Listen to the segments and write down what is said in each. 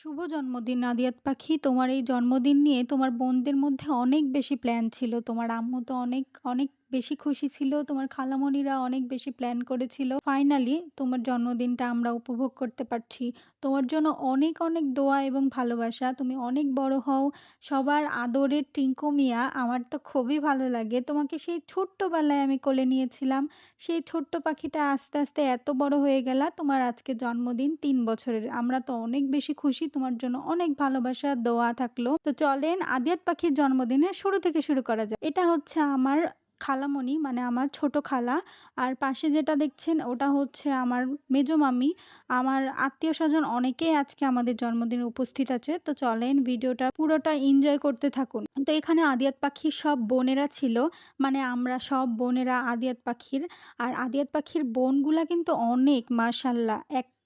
শুভ জন্মদিন নাদিয়াত পাখি। তোমার এই জন্মদিন নিয়ে তোমার বোনদের মধ্যে অনেক বেশি প্ল্যান ছিল। তোমার আম্মু তো অনেক, অনেক বেশি খুশি ছিল। তোমার খালামণিরা অনেক বেশি প্ল্যান করেছিল। ফাইনালি তোমার জন্মদিনটা আমরা উপভোগ করতে পারছি। তোমার জন্য অনেক, অনেক দোয়া এবং ভালোবাসা। তুমি অনেক বড় হও। সবার আদরের টিঙ্কু মিয়া। আমার তো খুবই ভালো লাগে। তোমাকে সেই ছোট্টবেলায় আমি কোলে নিয়েছিলাম। সেই ছোট্ট পাখিটা আস্তে, আস্তে এত বড় হয়ে গেলা। তোমার আজকে জন্মদিন তিন বছরের। আমরা তো অনেক বেশি খুশি। তোমার জন্য অনেক ভালোবাসা, দোয়া থাকল। তো চলেন আদিয়াত পাখির জন্মদিনের শুরু থেকে শুরু করা যায় এটা হচ্ছে আমার খালামণি মানে আমার ছোট খালা। আর পাশে যেটা দেখছেন, ওটা হচ্ছে আমার মেজো মামি। আমার আত্মীয় স্বজন অনেকেই আজকে আমাদের জন্মদিনে উপস্থিত আছে। তো চলেন ভিডিওটা পুরোটা এনজয় করতে থাকুন। তো এখানে আদিয়াত পাখির সব বোনেরা ছিল। মানে আমরা সব বোনেরা আদিয়াত পাখির। আর আদিয়াত পাখির বোনগুলা কিন্তু অনেক মাশাআল্লাহ।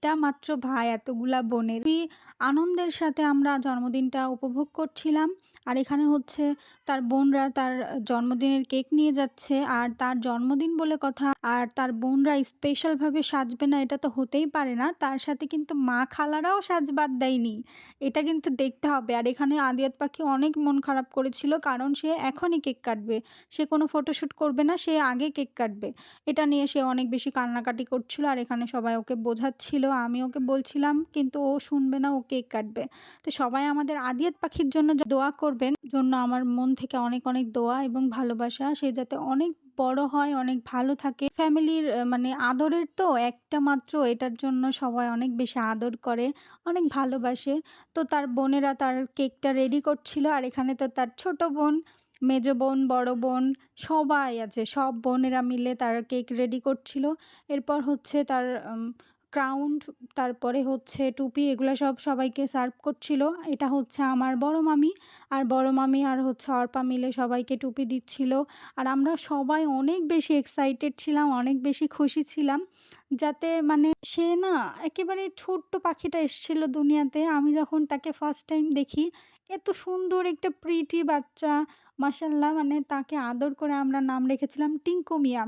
একটা মাত্র ভাই এতগুলা বোনের। খুবই আনন্দের সাথে আমরা জন্মদিনটা উপভোগ করছিলাম। আর এখানে হচ্ছে তার বোনরা তার জন্মদিনের কেক নিয়ে যাচ্ছে। আর তার জন্মদিন বলে কথা আর তার বোনরা স্পেশালভাবে সাজবে না এটা তো হতেই পারে না। তার সাথে কিন্তু মা খালারাও সাজ বাদ দেয়নি। এটা কিন্তু দেখতে হবে। আর এখানে আদিয়াত পাখি অনেক মন খারাপ করেছিল কারণ সে এখনই কেক কাটবে। সে কোনো ফটোশ্যুট করবে না, সে আগে কেক কাটবে। এটা নিয়ে সে অনেক বেশি কান্নাকাটি করছিল। আর এখানে সবাই ওকে বোঝাচ্ছিল। আমি ওকে বলছিলাম কিন্তু ও শুনবে না, ও কেক কাটবে। তো সবাই আমাদের আদিয়াত পাখির জন্য দোয়া করবেন। জন্য আমার মন থেকে অনেক, অনেক দোয়া এবং ভালোবাসা। সে যাতে অনেক বড় হয়, অনেক ভালো থাকে। ফ্যামিলির মানে আদরের তো একটা মাত্র এটার জন্য সবাই অনেক বেশি আদর করে, অনেক ভালোবাসে। তো তার বোনেরা তার কেকটা রেডি করছিল। আর এখানে তো তার ছোট বোন, মেজ বোন, বড় বোন সবাই আছে। সব বোনেরা মিলে তার কেক রেডি করছিল। এরপর হচ্ছে তার উম ক্রাউন তারপরে হচ্ছে টুপি এগুলো সব সবাইকে সার্ভ করছিল। এটা হচ্ছে আমার বড় মামি। আর বড় মামি আর হচ্ছে অর্পা মিলে সবাইকে টুপি দিচ্ছিল। আর আমরা সবাই অনেক বেশি এক্সাইটেড ছিলাম, অনেক বেশি খুশি ছিলাম। যাতে মানে সে না একেবারে ছোট্ট পাখিটা এসেছিল দুনিয়াতে। আমি যখন তাকে ফার্স্ট টাইম দেখি, এত সুন্দর একটা প্রিটি বাচ্চা মাশাআল্লাহ মানে তাকে আদর করে আমরা নাম রেখেছিলাম টিঙ্কু মিয়া।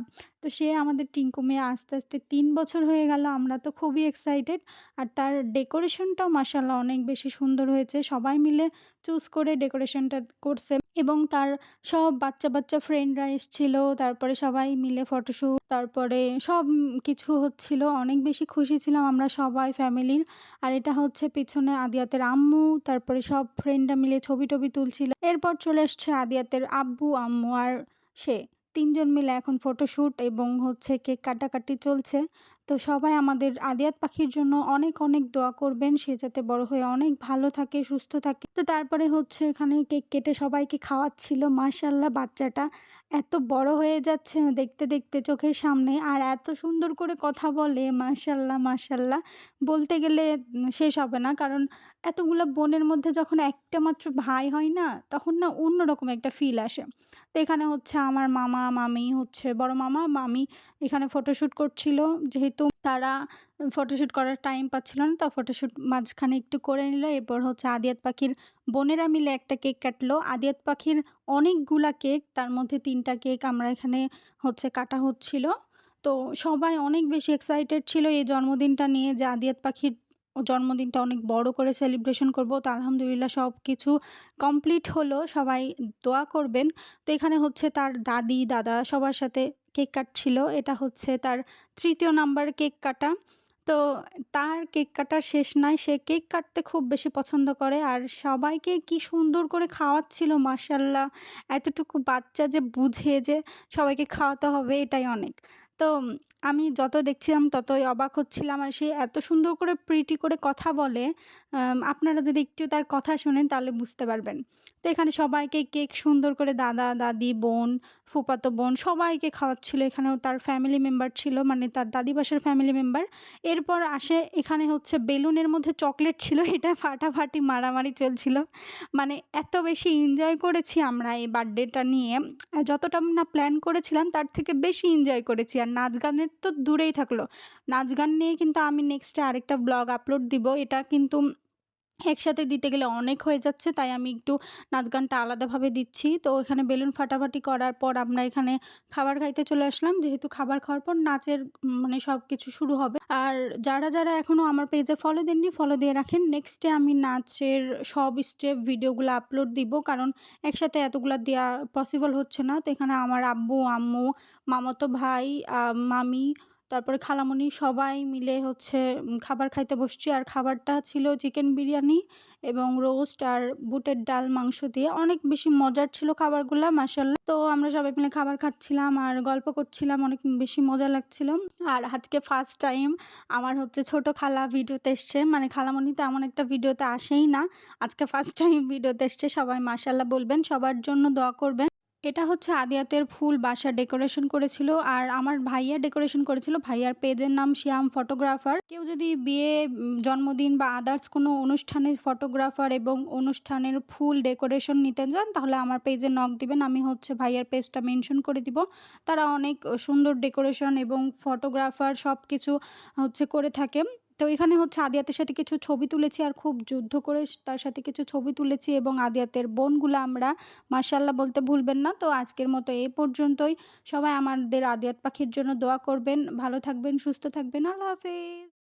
তো সে আমাদের টিঙ্কু মেয়ে আস্তে, আস্তে তিন বছর হয়ে গেল। আমরা তো খুবই এক্সাইটেড। আর তার ডেকোরেশনটাও মাশাআল্লাহ অনেক বেশি সুন্দর হয়েছে। সবাই মিলে চুজ করে ডেকোরেশনটা করছে এবং তার সব বাচ্চা, বাচ্চা ফ্রেন্ডরা এসছিল। তারপরে সবাই মিলে ফটোশ্যুট তারপরে সব কিছু হচ্ছিল। অনেক বেশি খুশি ছিলাম আমরা সবাই ফ্যামিলির। আর এটা হচ্ছে পিছনে আদিয়াতের আম্মু, তারপরে সব ফ্রেন্ডরা মিলে ছবি-টবি তুলছিল। এরপর চলে এসছে আদিয়াতের আব্বু, আম্মু আর সে। ৩ জন মিলে এখন ফটোশ্যুট এবং হচ্ছে কেক কাটাকাটি চলছে। তো সবাই আমাদের আদিয়াত পাখির জন্য অনেক, অনেক দোয়া করবেন। সে যাতে বড় হয়ে অনেক ভালো থাকে, সুস্থ থাকে। তো তারপরে হচ্ছে এখানে কেক কেটে সবাইকে খাওয়াচ্ছিল। মার্শাল্লাহ বাচ্চাটা এত বড় হয়ে যাচ্ছে দেখতে, দেখতে চোখের সামনে। আর এত সুন্দর করে কথা বলে মাশাআল্লাহ, মাশাআল্লাহ বলতে গেলে শেষ হবে না। কারণ এতগুলা বোনের মধ্যে যখন একটা মাত্র ভাই হয় না, তখন না অন্যরকম একটা ফিল আসে। তো এখানে হচ্ছে আমার মামা, মামি হচ্ছে বড় মামা, মামি এখানে ফটোশ্যুট করছিল। যেহেতু তারা ফটোশ্যুট করার টাইম পাচ্ছিল না, তো ফটোশ্যুট মাঝখানে একটু করে নিল। এরপর হচ্ছে আদিয়াত পাখির বোনেরা মিলে একটা কেক কাটলো। আদিয়াত পাখির অনেকগুলা কেক, তার মধ্যে ৩ টা কেক আমরা এখানে হচ্ছে কাটা হচ্ছিল। তো সবাই অনেক বেশি এক্সাইটেড ছিল এই জন্মদিনটা নিয়ে যে আদিয়াত পাখির জন্মদিনটা অনেক বড় করে সেলিব্রেশন করব। তো আলহামদুলিল্লাহ সব কিছু কমপ্লিট হলো। সবাই দোয়া করবেন। তো এখানে হচ্ছে তার দাদি, দাদা সবার সাথে কেক কাটছিল। এটা হচ্ছে তার তৃতীয় নাম্বার কেক কাটা। তো তার কেক কাটার শেষ নাই। সে কেক কাটতে খুব বেশি পছন্দ করে। আর সবাইকে কি সুন্দর করে খাওয়াচ্ছিল মাশাআল্লাহ। এতটুকু বাচ্চা যে বুঝে যে সবাইকে খাওয়াতে হবে এটাই অনেক। তো আমি যত দেখছিলাম ততই অবাক হচ্ছিলাম। আর সে এত সুন্দর করে প্রিটি করে কথা বলে, আপনারা যদি একটু তার কথা শোনেন তাহলে বুঝতে পারবেন। তো এখানে সবাইকে কেক সুন্দর করে দাদা, দাদি, বোন, ফুফাতো বোন সবাইকে খাওয়াচ্ছিল। এখানেও তার ফ্যামিলি মেম্বার ছিল মানে তার দাদি বাসার ফ্যামিলি মেম্বার। এরপর আসে, এখানে হচ্ছে বেলুনের মধ্যে চকলেট ছিল। এটা ফাটাফাটি মারামারি চলছিল। মানে এত বেশি এনজয় করেছি আমরা এই বার্থডেটা নিয়ে। যতটা না প্ল্যান করেছিলাম, তার থেকে বেশি এনজয় করেছি। আর নাচ গানের তো দূরেই থাকল। নাচ গান নিয়ে কিন্তু আমি নেক্সটে আরেকটা ব্লগ আপলোড দিব। এটা কিন্তু একসাথে দিতে গেলে অনেক হয়ে যাচ্ছে, তাই আমি একটু নাচ গানটা আলাদাভাবে দিচ্ছি। তো এখানে বেলুন ফাটাফাটি করার পর আমরা এখানে খাবার খাইতে চলে আসলাম। যেহেতু খাবার খাওয়ার পর নাচের মানে সব কিছু শুরু হবে। আর যারা যারা এখনও আমার পেজে ফলো দেননি ফলো দিয়ে রাখেন। নেক্সটে আমি নাচের সব স্টেপ ভিডিওগুলো আপলোড দিব। কারণ একসাথে এতগুলা দেওয়া পসিবল হচ্ছে না। তো এখানে আমার আব্বু, আম্মু, মামাতো ভাই মামি তারপরে খালামণি সবাই মিলে হচ্ছে খাবার খাইতে বসছি। আর খাবারটা ছিল চিকেন বিরিয়ানি এবং রোস্ট আর বুটের ডাল, মাংস দিয়ে। অনেক বেশি মজার ছিল খাবারগুলো মাসাল্লাহ তো আমরা সবাই মিলে খাবার খাচ্ছিলাম আর গল্প করছিলাম, অনেক বেশি মজা লাগছিল। আর আজকে ফার্স্ট টাইম আমার হচ্ছে ছোট খালা ভিডিওতে এসছে। মানে খালামণি তো এমন একটা ভিডিওতে আসেই না। আজকে ফার্স্ট টাইম ভিডিওতে এসছে, সবাই মাসাল্লাহ বলবেন, সবার জন্য দোয়া করবেন। এটা হচ্ছে আদিয়াতের ফুল বাসা ডেকোরেশন করেছিল আর আমার ভাইয়া ডেকোরেশন করেছিল ভাইয়ার পেজের নাম শ্যাম ফটোগ্রাফার। কেউ যদি বিয়ে জন্মদিন বা আদার্স কোনো অনুষ্ঠানের ফটোগ্রাফার এবং অনুষ্ঠানের ফুল ডেকোরেশন নিতে চান, তাহলে আমার পেজে নক দিবেন, আমি হচ্ছে ভাইয়ার পেজটা মেনশন করে দিব। তারা অনেক সুন্দর ডেকোরেশন এবং ফটোগ্রাফার সব কিছু হচ্ছে করে থাকে। তো এখানে হচ্ছে আদিয়াতের সাথে কিছু ছবি তুলেছি আর খুব যুদ্ধ করে তার সাথে কিছু ছবি তুলেছি এবং আদিয়াতের বোনগুলো আমরা মাশাল্লাহ বলতে ভুলবেন না। তো আজকের মতো এ পর্যন্তই। সবাই আমাদের আদিয়াত পাখির জন্য দোয়া করবেন। ভালো থাকবেন, সুস্থ থাকবেন। আল্লাহ হাফেজ।